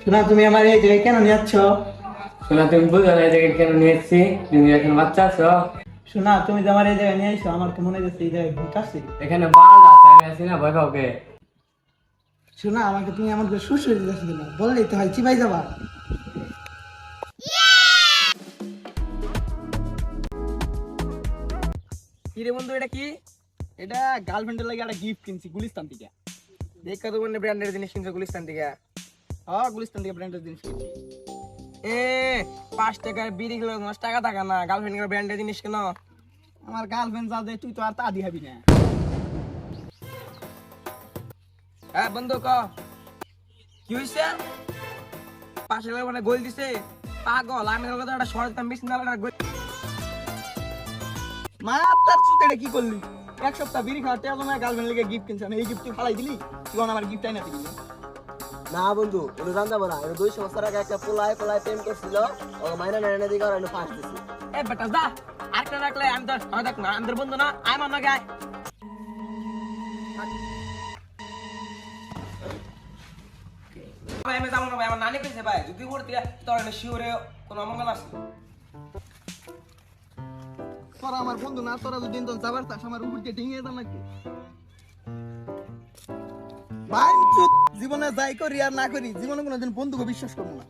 শোনা তুমি আমার এই জায়গায় কেন নিয়ে যাচ্ছ? শোনা তুমি বুঝো না এই জায়গায় কেন নিয়ে এসেছি? তুমি এখন বাচ্চা আছো? শোনা তুমি যে আমার এই জায়গায় নিয়ে আসছো আমার তো মনে হচ্ছে এই জায়গায় ভূত আছে। এখানে বাল আছে আমি আছি না ভয় শোনা আমাকে তুমি আমার শ্বশুর দিতে দিল বললেই তো হয় চিবাই যাবা। কি রে বন্ধু এটা কি? এটা গার্লফ্রেন্ডের লাগে একটা গিফট কিনছি গুলিস্তান থেকে। দেখা তো বন্ধু ব্র্যান্ডের জিনিস কিনছে গুলিস্তান থেকে। হ্যাঁ গুলিস্তান থেকে ব্র্যান্ডের জিনিস কিনছি। এ পাঁচ টাকার বিড়ি কিলো দশ টাকা টাকা না। গার্লফ্রেন্ড ব্র্যান্ডের জিনিস কেন? আমার গার্লফ্রেন্ড যা দেয় তুই তো আর তা দিহাবি না। হ্যাঁ বন্ধু ক? কি হয়েছে পাশে মানে গোল দিছে। পাগল আমি একটা শর্ট দাম বেশি না গোল মা তার সুতে কি করলি? এক সপ্তাহ বিড়ি খাওয়া টেয়া তোমার গার্লফ্রেন্ড লেগে গিফট কিনছে। আমি এই গিফট তুই ফালাই দিলি তুই আমার গিফট আই না দিলি। না বন্ধু ওটা জানতে পারা এটা দুই বছর আগে একটা পোলায় পোলায় প্রেম করছিল ও মাইনা নেনে দিকে আর ফাঁস দিছি। এ বেটা যা। আরেকটা রাখলে? আমি তো আমি দেখ না আমাদের বন্ধু না আয় মান্না গায় ভাই আমি যাব না ভাই আমার নানি কইছে ভাই যদি করতে তোর না শিওরে কোনো অমঙ্গল আছে? তোরা আমার বন্ধু না, তোরা যদি তো যাবার চাস আমার উপর দিয়ে ডিঙিয়ে দাম নাকি? ভাই জীবনে যাই করি আর না করি, জীবনে কোনোদিন বন্ধুকে বিশ্বাস করব না।